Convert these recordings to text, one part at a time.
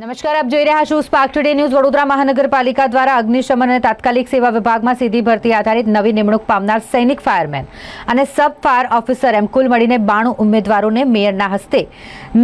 નમસ્કાર, આપ જોઈ રહ્યા છો સ્પાર્ક ટુડે ન્યૂઝ વડોદરા મહાનગરપાલિકા દ્વારા અગ્નિશમન અને તાત્કાલિક સેવા વિભાગમાં સીધી ભરતી આધારિત નવી નિમણૂક પામનાર સૈનિક ફાયરમેન અને સબ ફાયર ઓફિસર એમ કુલ મળીને બાણું ઉમેદવારોને મેયરના હસ્તે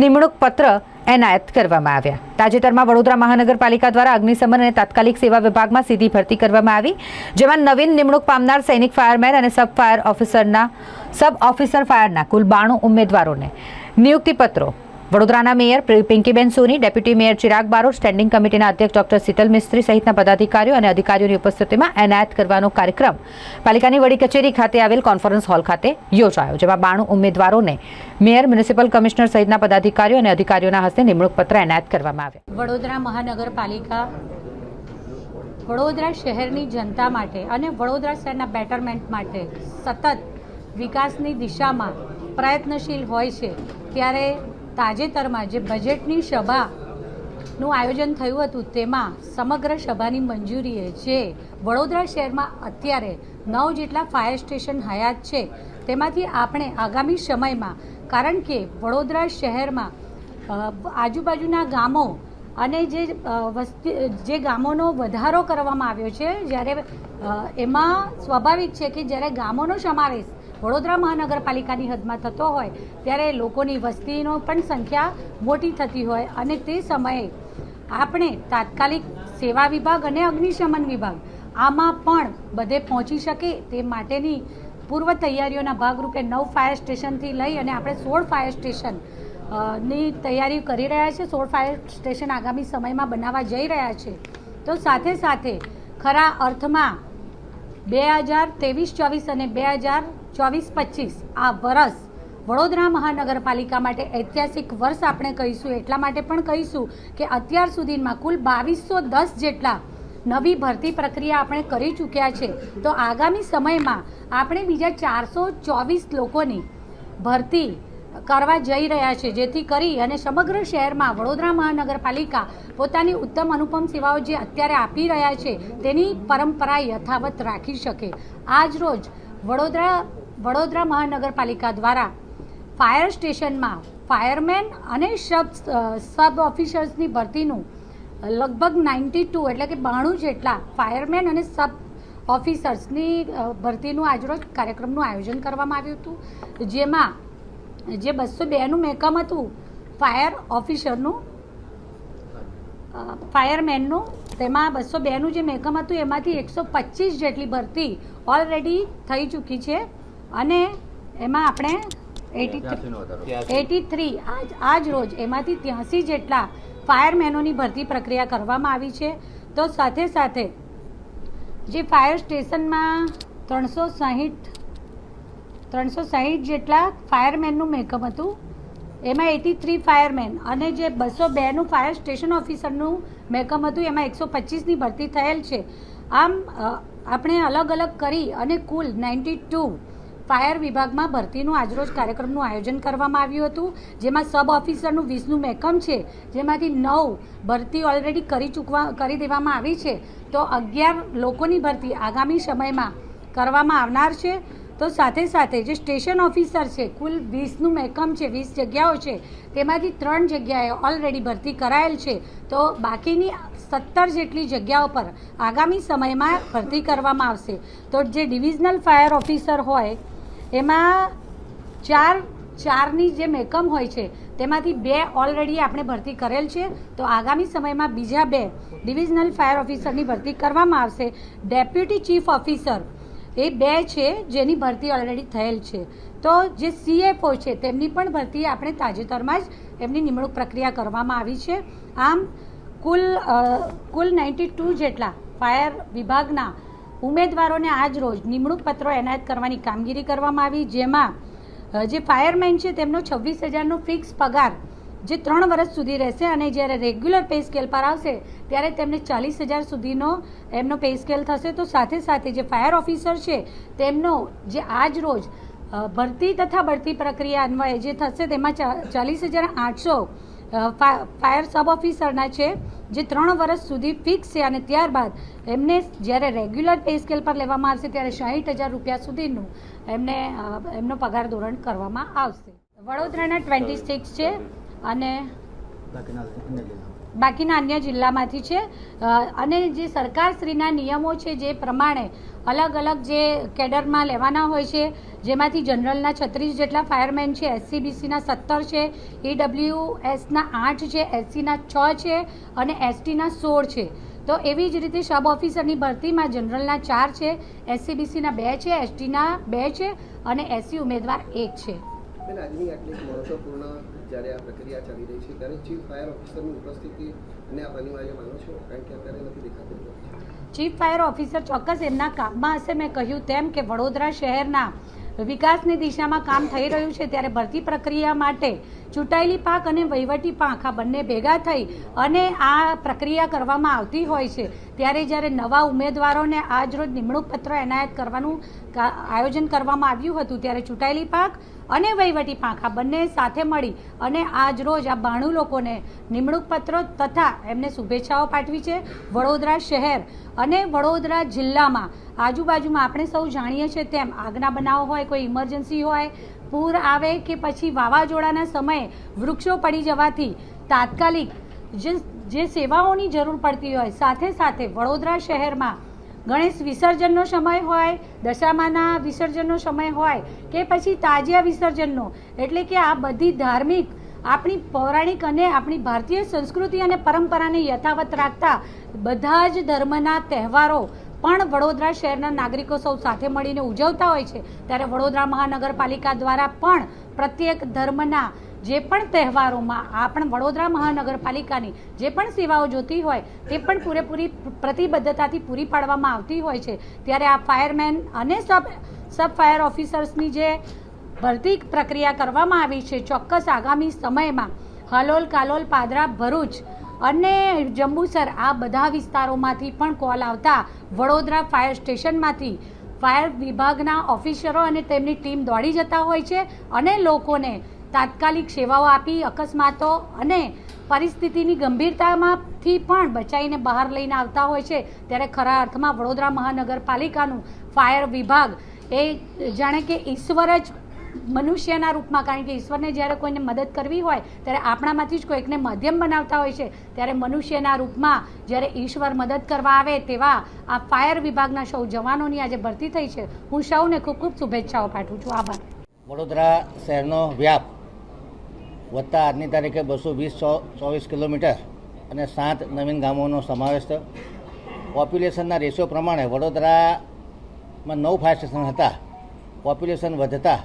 નિમણૂક પત્ર એનાયત કરવામાં આવ્યા. તાજેતરમાં વડોદરા મહાનગરપાલિકા દ્વારા અગ્નિશમન અને તાત્કાલિક સેવા વિભાગમાં સીધી ભરતી કરવામાં આવી, જેમાં નવીન નિમણૂક પામનાર સૈનિક ફાયરમેન અને સબ ફાયર ઓફિસરના સબ ઓફિસર ફાયરના કુલ બાણું ઉમેદવારોને નિયુક્તિપત્રો વડોદરાના mayor Pinkiben Soni, deputy mayor Chirag Barot, standing કમિટીના અધ્યક્ષ ડોક્ટર શીતલ મિસ્ત્રી સહિતના પદાધિકારીઓ અને અધિકારીઓની ઉપસ્થિતિમાં એનાયત કરવાનો કાર્યક્રમ પાલિકાની વડી કચેરી ખાતે આવેલ કોન્ફરન્સ હોલ ખાતે યોજાયો, જેમાં બાણું ઉમેદવારોને મેયર, મ્યુનિસિપલ કમિશનર સહિતના પદાધિકારીઓ અને અધિકારીઓના હસ્તે નિમણૂક એનાયત કરવામાં આવ્યા. વડોદરા મહાનગરપાલિકા વડોદરા શહેરની જનતા માટે અને વડોદરા શહેરના બેટરમેન્ટ માટે સતત વિકાસની દિશામાં પ્રયત્નશીલ હોય છે, ત્યારે તાજેતરમાં જે બજેટની સભાનું આયોજન થયું હતું, તેમાં સમગ્ર સભાની મંજૂરીએ જે વડોદરા શહેરમાં અત્યારે નવ જેટલા ફાયર સ્ટેશન હયાત છે, તેમાંથી આપણે આગામી સમયમાં, કારણ કે વડોદરા શહેરમાં આજુબાજુના ગામો અને જે વસ્તી, જે ગામોનો વધારો કરવામાં આવ્યો છે, જ્યારે એમાં સ્વાભાવિક છે કે જ્યારે ગામોનો સમાવેશ વડોદરા મહાનગરપાલિકાની હદમાં થતો હોય, ત્યારે લોકોની વસ્તીનો પણ સંખ્યા મોટી થતી હોય અને તે સમયે આપણે તાત્કાલિક સેવા વિભાગ અને અગ્નિશમન વિભાગ આમાં પણ બધે પહોંચી શકે તે માટેની પૂર્વ તૈયારીઓના ભાગરૂપે નવ ફાયર સ્ટેશનથી લઈ અને આપણે સોળ ફાયર સ્ટેશનની તૈયારી કરી રહ્યા છે. સોળ ફાયર સ્ટેશન આગામી સમયમાં બનાવવા જઈ રહ્યા છે. તો સાથે સાથે ખરા અર્થમાં બે હજાર ત્રેવીસ ચોવીસ અને બે હજાર ચોવીસ પચીસ આ વરસ વડોદરા મહાનગરપાલિકા માટે ઐતિહાસિક વર્ષ આપણે કહીશું. એટલા માટે પણ કહીશું કે અત્યાર સુધીમાં કુલ બાવીસો દસ જેટલા નવી ભરતી પ્રક્રિયા આપણે કરી ચૂક્યા છે. તો આગામી સમયમાં આપણે બીજા ચારસો ચોવીસ લોકોની ભરતી કરવા જઈ રહ્યા છે, જેથી કરી અને સમગ્ર શહેરમાં વડોદરા મહાનગરપાલિકા પોતાની ઉત્તમ અનુપમ સેવાઓ જે અત્યારે આપી રહ્યા છે તેની પરંપરા યથાવત રાખી શકે. આજ રોજ વડોદરા વડોદરા મહાનગરપાલિકા દ્વારા ફાયર સ્ટેશનમાં ફાયરમેન અને સબ સબ ઓફિસર્સની ભરતીનું લગભગ નાઇન્ટી ટુ એટલે કે બાણું જેટલા ફાયરમેન અને સબ ઓફિસર્સની ભરતીનું આજરોજ કાર્યક્રમનું આયોજન કરવામાં આવ્યું હતું, જેમાં, જે બસો બેનું મેકમ હતું, ફાયર ઓફિસરનું ફાયરમેનનું, તેમાં બસો બેનું જે મેકમ હતું, એમાંથી એકસો પચીસ જેટલી ભરતી ઓલરેડી થઈ ચૂકી છે. અને એમાં આપણે એટી એટી થ્રી આજ આજ રોજ એમાંથી ત્યાંસી જેટલા ફાયરમેનોની ભરતી પ્રક્રિયા કરવામાં આવી છે. તો સાથે સાથે જે ફાયર સ્ટેશનમાં ત્રણસો સાહીઠ ત્રણસો સાહીઠ જેટલા ફાયરમેનનું મેકઅપ હતું એમાં એટી થ્રી ફાયરમેન અને જે બસો બેનું ફાયર સ્ટેશન ઓફિસરનું મેકઅપ હતું એમાં એકસો પચીસની ભરતી થયેલ છે. આમ આપણે અલગ અલગ કરી અને કુલ નાઇન્ટી ટુ ફાયર વિભાગમાં ભરતીનું આજરોજ કાર્યક્રમનું આયોજન કરવામાં આવ્યું હતું, જેમાં સબ ઓફિસરનું વીસનું મેકમ છે, જેમાંથી નવ ભરતી ઓલરેડી કરી ચૂકવા, કરી દેવામાં આવી છે. તો અગિયાર લોકોની ભરતી આગામી સમયમાં કરવામાં આવનાર છે. તો સાથે સાથે જે સ્ટેશન ઓફિસર છે, કુલ વીસનું મેકમ છે, વીસ જગ્યાઓ છે, તેમાંથી ત્રણ જગ્યાએ ઓલરેડી ભરતી કરાયેલ છે. તો બાકીની સત્તર જેટલી જગ્યાઓ પર આગામી સમયમાં ભરતી કરવામાં આવશે. તો જે ડિવિઝનલ ફાયર ઓફિસર હોય એમાં ચાર, ચારની જે મેકમ હોય છે, તેમાંથી બે ઓલરેડી આપણે ભરતી કરેલ છે. તો આગામી સમયમાં બીજા બે ડિવિઝનલ ફાયર ઓફિસરની ભરતી કરવામાં આવશે. ડેપ્યુટી ચીફ ઓફિસર એ બે છે, જેની ભરતી ઓલરેડી થયેલ છે. તો જે સીએફઓ છે, તેમની પણ ભરતી આપણે તાજેતરમાં જ એમની નિમણૂક પ્રક્રિયા કરવામાં આવી છે. આમ, કુલ કુલ નાઇન્ટી ટુ જેટલા ફાયર વિભાગના ઉમેદવારોને આજ રોજ નિમણૂક પત્રો એનાયત કરવાની કામગીરી કરવામાં આવી, જેમાં જે ફાયરમેન છે તેમનો છવ્વીસ હજારનો ફિક્સ પગાર જે ત્રણ વર્ષ સુધી રહેશે અને જ્યારે રેગ્યુલર પે સ્કેલ પર આવશે, ત્યારે તેમને ચાલીસ હજાર સુધીનો એમનો પે સ્કેલ થશે. તો સાથે સાથે જે ફાયર ઓફિસર છે, તેમનો જે આજ રોજ ભરતી તથા બઢતી પ્રક્રિયા અન્વયે જે થશે, તેમાં ચાલીસ હજાર આઠસો ફાયર સબ ઓફિસરના છે જે ત્રણ વર્ષ સુધી ફિક્સ છે અને ત્યારબાદ એમને જ્યારે રેગ્યુલર પે સ્કેલ પર લેવામાં આવશે ત્યારે સાહીઠ હજાર રૂપિયા સુધીનું એમને એમનો પગાર ધોરણ કરવામાં આવશે. વડોદરાના ટ્વેન્ટી સિક્સ છે અને બાકીના અન્ય જિલ્લામાંથી છે. અને જે સરકારશ્રીના નિયમો છે જે પ્રમાણે અલગ અલગ જે કેડરમાં લેવાના હોય છે, જેમાંથી જનરલના છત્રીસ જેટલા ફાયરમેન છે, એસસીબીસીના સત્તર છે ઈડબ્લ્યુ એસના આઠ છે, એસસીના છ છે અને એસટીના સોળ છે. તો એવી જ રીતે સબ ઓફિસરની ભરતીમાં જનરલના ચાર છે, એસસીબીસીના બે છે, એસટીના બે છે અને એસસી ઉમેદવાર એક છે. આજની આ પ્રક્રિયા ચાલી રહી છે, ત્યારે ચીફ ફાયર ઓફિસરની ઉપસ્થિતિ ચીફ ફાયર ઓફિસર ચોક્કસ એમના કામમાં હશે, મેં કહ્યું તેમ કે વડોદરા શહેરના વિકાસની દિશામાં કામ થઈ રહ્યું છે, ત્યારે ભરતી પ્રક્રિયા માટે ચૂંટાયેલી પાંખ અને વહીવટી પાંખ આ બંને ભેગા થઈ અને આ પ્રક્રિયા કરવામાં આવતી હોય છે. ત્યારે જ્યારે નવા ઉમેદવારોને આજરોજ નિમણૂક પત્ર એનાયત કરવાનું આયોજન કરવામાં આવ્યું હતું, ત્યારે ચૂંટાયેલી પાંખ અને વહીવટી પાંખ આ બંને સાથે મળી અને આજ રોજ આ બાણું લોકોને નિમણૂક પત્રો તથા એમને શુભેચ્છાઓ પાઠવી છે. વડોદરા શહેર અને વડોદરા જિલ્લામાં આજુબાજુમાં આપણે સૌ જાણીએ છીએ તેમ આગના બનાવ હોય, કોઈ ઇમરજન્સી હોય પૂર આવે કે પછી વાવાઝોડાના સમયે વૃક્ષો પડી જવાથી તાત્કાલિક જે જે સેવાઓની જરૂર પડતી હોય, સાથે સાથે વડોદરા શહેરમાં ગણેશ વિસર્જનનો સમય હોય, દશામાના વિસર્જનનો સમય હોય કે પછી તાજિયા વિસર્જનનો, એટલે કે આ બધી ધાર્મિક, આપણી પૌરાણિક અને આપણી ભારતીય સંસ્કૃતિ અને પરંપરાને યથાવત રાખતા બધા જ ધર્મના તહેવારો પણ વડોદરા શહેરના નાગરિકો સૌ સાથે મળીને ઉજવતા હોય છે. ત્યારે વડોદરા મહાનગરપાલિકા દ્વારા પણ પ્રત્યેક ધર્મના જે પણ તહેવારોમાં આ પણ વડોદરા મહાનગરપાલિકાની જે પણ સેવાઓ જોતી હોય, તે પણ પૂરેપૂરી પ્રતિબદ્ધતાથી પૂરી પાડવામાં આવતી હોય છે. ત્યારે આ ફાયરમેન અને સબ સબ ફાયર ઓફિસર્સની જે ભરતી પ્રક્રિયા કરવામાં આવી છે, ચોક્કસ આગામી સમયમાં હલોલ કાલોલ પાદરા ભરૂચ અને જંબુસર આ બધા વિસ્તારોમાંથી પણ કોલ આવતા વડોદરા ફાયર સ્ટેશનમાંથી. ફાયર વિભાગના ઓફિસરો અને તેમની ટીમ દોડી જતા હોય છે અને લોકોને તાત્કાલિક સેવાઓ આપી અકસ્માતો અને પરિસ્થિતિની ગંભીરતામાંથી પણ બચાવીને બહાર લઈને આવતા હોય છે. ત્યારે ખરા અર્થમાં વડોદરા મહાનગરપાલિકાનું ફાયર વિભાગ એ જાણે કે ઈશ્વર જ મનુષ્યના રૂપમાં, કારણ કે ઈશ્વરને જ્યારે કોઈને મદદ કરવી હોય, ત્યારે આપણામાંથી જ કોઈકને માધ્યમ બનાવતા હોય છે. ત્યારે મનુષ્યના રૂપમાં જ્યારે ઈશ્વર મદદ કરવા આવે તેવા આ ફાયર વિભાગના સૌ જવાનોની આજે ભરતી થઈ છે. હું સૌને ખૂબ ખૂબ શુભેચ્છાઓ પાઠવું છું. આભાર. વડોદરા શહેરનો વ્યાપ વત્તા આજની તારીખે બસો વીસ ચોવીસ કિલોમીટર અને સાત નવીન ગામોનો સમાવેશ થયો. પોપ્યુલેશનના રેશિયો પ્રમાણે વડોદરામાં નવ ફાયર સ્ટેશન હતા. પોપ્યુલેશન વધતા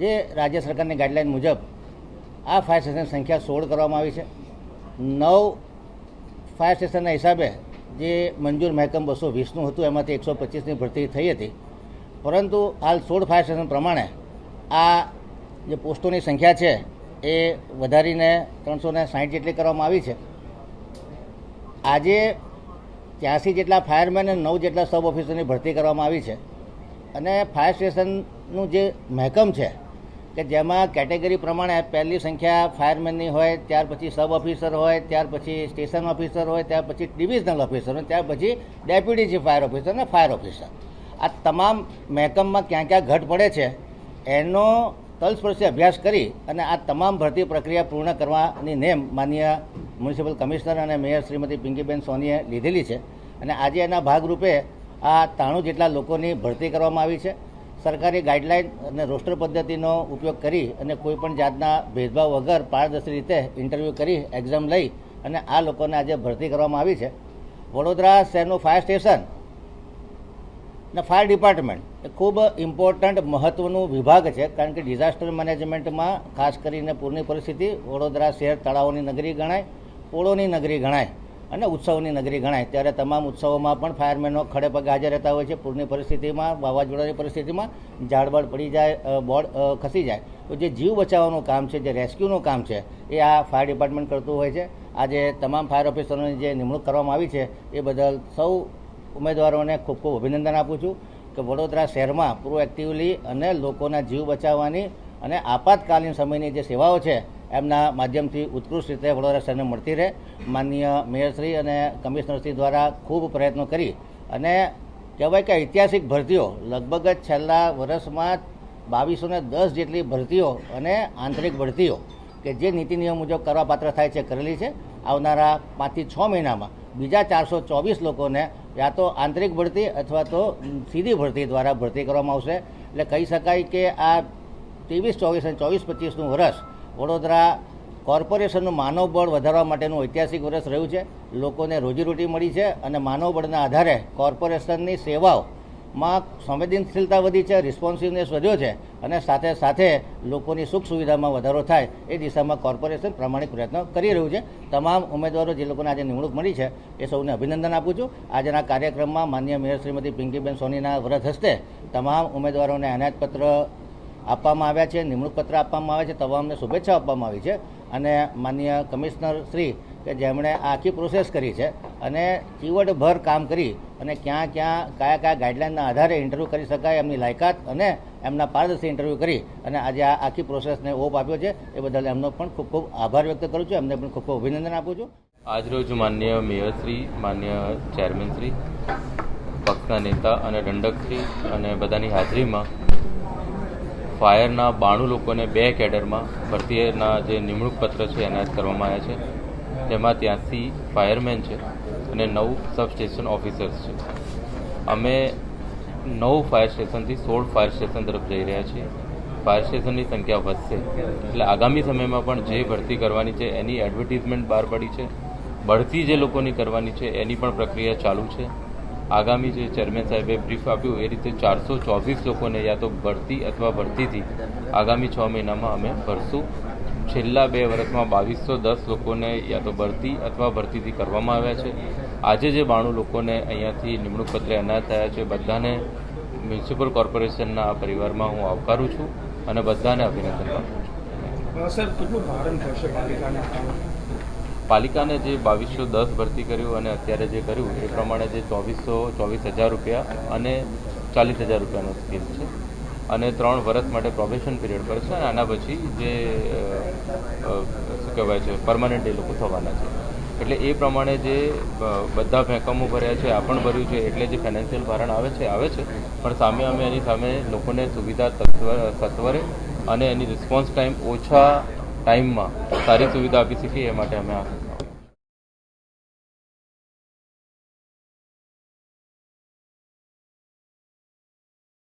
જે રાજ્ય સરકારની ગાઈડલાઇન મુજબ આ ફાયર સ્ટેશનની સંખ્યા સોળ કરવામાં આવી છે. નવ ફાયર સ્ટેશનના હિસાબે જે મંજૂર મહેકમ બસો વીસનું હતું, એમાંથી એકસો પચીસની ભરતી થઈ હતી. પરંતુ હાલ સોળ ફાયર સ્ટેશન પ્રમાણે આ જે પોસ્ટોની સંખ્યા છે, એ વધારીને ત્રણસો ને સાહીઠ જેટલી કરવામાં આવી છે. આજે ત્યાંસી જેટલા ફાયરમેન અને નવ જેટલા સબ ઓફિસરની ભરતી કરવામાં આવી છે. અને ફાયર સ્ટેશનનું જે મહેકમ છે કે જેમાં કેટેગરી પ્રમાણે પહેલી સંખ્યા ફાયરમેનની હોય, ત્યાર પછી સબ ઓફિસર હોય, ત્યાર પછી સ્ટેશન ઓફિસર હોય, ત્યાર પછી ડિવિઝનલ ઓફિસર હોય, ત્યાર પછી ડેપ્યુટી ચીફ ફાયર ઓફિસર અને ફાયર ઓફિસર આ તમામ મહેકમમાં ક્યાં ક્યાં ઘટ પડે છે, એનો તલસ્પર્શી અભ્યાસ કરી અને આ તમામ ભરતી પ્રક્રિયા પૂર્ણ કરવાની નેમ માન્ય મ્યુનિસિપલ કમિશનર અને મેયર શ્રીમતી પિંકીબેન સોનીએ લીધેલી છે. અને આજે એના ભાગરૂપે આ ત્રાણું જેટલા લોકોની ભરતી કરવામાં આવી છે સરકારી ગાઈડલાઇન અને રોસ્ટર પદ્ધતિનો ઉપયોગ કરી અને કોઈપણ જાતના ભેદભાવ વગર પારદર્શી રીતે ઇન્ટરવ્યૂ કરી એક્ઝામ લઈ અને આ લોકોને આજે ભરતી કરવામાં આવી છે. વડોદરા શહેરનું ફાયર સ્ટેશન અને ફાયર ડિપાર્ટમેન્ટ એ ખૂબ ઇમ્પોર્ટન્ટ મહત્ત્વનું વિભાગ છે, કારણ કે ડિઝાસ્ટર મેનેજમેન્ટમાં ખાસ કરીને પૂરની પરિસ્થિતિ વડોદરા શહેર તળાવોની નગરી ગણાય, પોળોની નગરી ગણાય. અને ઉત્સવની નગરી ગણાય. ત્યારે તમામ ઉત્સવોમાં પણ ફાયરમેનો ખડે પગે હાજર રહેતા હોય છે. પૂરની પરિસ્થિતિમાં, વાવાઝોડાની પરિસ્થિતિમાં ઝાડબાડ પડી જાય બોર્ડ ખસી જાય. તો જે જીવ બચાવવાનું કામ છે, જે રેસ્ક્યુનું કામ છે, એ આ ફાયર ડિપાર્ટમેન્ટ કરતું હોય છે. આજે તમામ ફાયર ઓફિસરોની જે નિમણૂક કરવામાં આવી છે, એ બદલ સૌ ઉમેદવારોને ખૂબ ખૂબ અભિનંદન આપું છું કે વડોદરા શહેરમાં પ્રોએક્ટિવલી અને લોકોના જીવ બચાવવાની અને આપાતકાલીન સમયની જે સેવાઓ છે એમના માધ્યમથી ઉત્કૃષ્ટ રીતે વડોદરા શહેરને મળતી રહે. માનનીય મેયરશ્રી અને કમિશનરશ્રી દ્વારા ખૂબ પ્રયત્નો કરી અને કહેવાય કે ઐતિહાસિક ભરતીઓ, લગભગ જ છેલ્લા વર્ષમાં બાવીસો ને દસ જેટલી ભરતીઓ અને આંતરિક ભરતીઓ કે જે નીતિ નિયમ મુજબ કરવાપાત્ર થાય છે, કરેલી છે. આવનારા પાંચથી છ મહિનામાં બીજા ચારસો ચોવીસ લોકોને યા તો આંતરિક ભરતી અથવા તો સીધી ભરતી દ્વારા ભરતી કરવામાં આવશે. એટલે કહી શકાય કે આ ત્રેવીસ, ચોવીસ અને ચોવીસ પચીસનું વર્ષ વડોદરા કોર્પોરેશનનું માનવબળ વધારવા માટેનું ઐતિહાસિક વર્ષ રહ્યું છે. લોકોને રોજીરોટી મળી છે અને માનવબળના આધારે કોર્પોરેશનની સેવાઓમાં સંવેદનશીલતા વધી છે રિસ્પોન્સિવનેસ વધ્યો છે અને સાથે સાથે લોકોની સુખ સુવિધામાં વધારો થાય એ દિશામાં કોર્પોરેશન પ્રામાણિક પ્રયત્નો કરી રહ્યું છે. તમામ ઉમેદવારો જે લોકોને આજે નિમણૂક મળી છે એ સૌને અભિનંદન આપું છું. આજના કાર્યક્રમમાં માન્ય મેયર શ્રીમતી પિંકીબેન સોનીના વ્રત હસ્તે તમામ ઉમેદવારોને અનાજપત્ર આપવામાં આવ્યા છે, નિમણૂક પત્ર આપવામાં આવે છે તમામને શુભેચ્છા આપવામાં આવી છે અને માન્ય કમિશનર શ્રી કે જેમણે આખી પ્રોસેસ કરી છે અને ચીવટભર કામ કરી અને ક્યાં ક્યાં, કયા કયા ગાઈડલાઇનના આધારે ઇન્ટરવ્યૂ કરી શકાય, એમની લાયકાત અને એમના પારદર્શી ઇન્ટરવ્યૂ કરી અને આજે આ આખી પ્રોસેસને ઓપ આપ્યો છે. એ બદલ એમનો પણ ખૂબ ખૂબ આભાર વ્યક્ત કરું છું. એમને પણ ખૂબ ખૂબ અભિનંદન આપું છું. આજરોજ માન્ય મેયરશ્રી માન્ય ચેરમેનશ્રી પક્ષના નેતા અને દંડકશ્રી અને બધાની હાજરીમાં ફાયરના બાણું લોકોને બે કેડરમાં ભરતીના જે નિમણૂક પત્ર છે એનાયત કરવામાં આવ્યા છે. તેમાં ત્યાંથી ફાયરમેન છે અને નવ સબ સ્ટેશન ઓફિસર્સ છે. અમે નવ ફાયર સ્ટેશનથી સોળ ફાયર સ્ટેશન તરફ જઈ રહ્યા છીએ. ફાયર સ્ટેશનની સંખ્યા વધશે. એટલે આગામી સમયમાં પણ જે ભરતી કરવાની છે, એની એડવર્ટિઝમેન્ટ બહાર પડી છે. બઢતી જે લોકોની કરવાની છે, એની પણ પ્રક્રિયા ચાલુ છે. આગામી જે ચેરમેન સાહેબે બ્રીફ આપ્યું, એ રીતે ચારસો ચોવીસ લોકોને યા તો ભરતી અથવા ભરતીથી આગામી છ મહિનામાં અમે ભરશું. છેલ્લા બે વર્ષમાં બાવીસો દસ લોકોને યા તો ભરતી અથવા ભરતીથી કરવામાં આવ્યા છે. આજે જે બાણું લોકોને અહીંયાથી નિમણૂક પત્રે એનાયત થયા છે, બધાને મ્યુનિસિપલ કોર્પોરેશનના પરિવારમાં હું આવકારું છું અને બધાને અભિનંદન પાઠવું છું. સર, કેટલું ભારણ થશે પાલિકાને જે બાવીસો દસ ભરતી કર્યું અને અત્યારે જે કર્યું, એ પ્રમાણે જે ચોવીસો, ચોવીસ હજાર રૂપિયા અને ચાલીસ હજાર રૂપિયાનો સ્કીમ છે. અને ત્રણ વર્ષ માટે પ્રોબેશન પીરિયડ પર છે અને આના પછી જે શું કહેવાય છે પરમાનન્ટ એ લોકો થવાના છે. એટલે એ પ્રમાણે જે બધા ભેંકમો ભર્યા છે, આ પણ ભર્યું છે, એટલે જે ફાઇનાન્શિયલ ભારણ આવે છે આવે છે. પણ સામે અમે એની સામે લોકોને સુવિધા સત્વરે અને એની રિસ્પોન્સ ટાઈમ ઓછા ટાઈમમાં સારી સુવિધા આપી શકીએ એ માટે અમે આ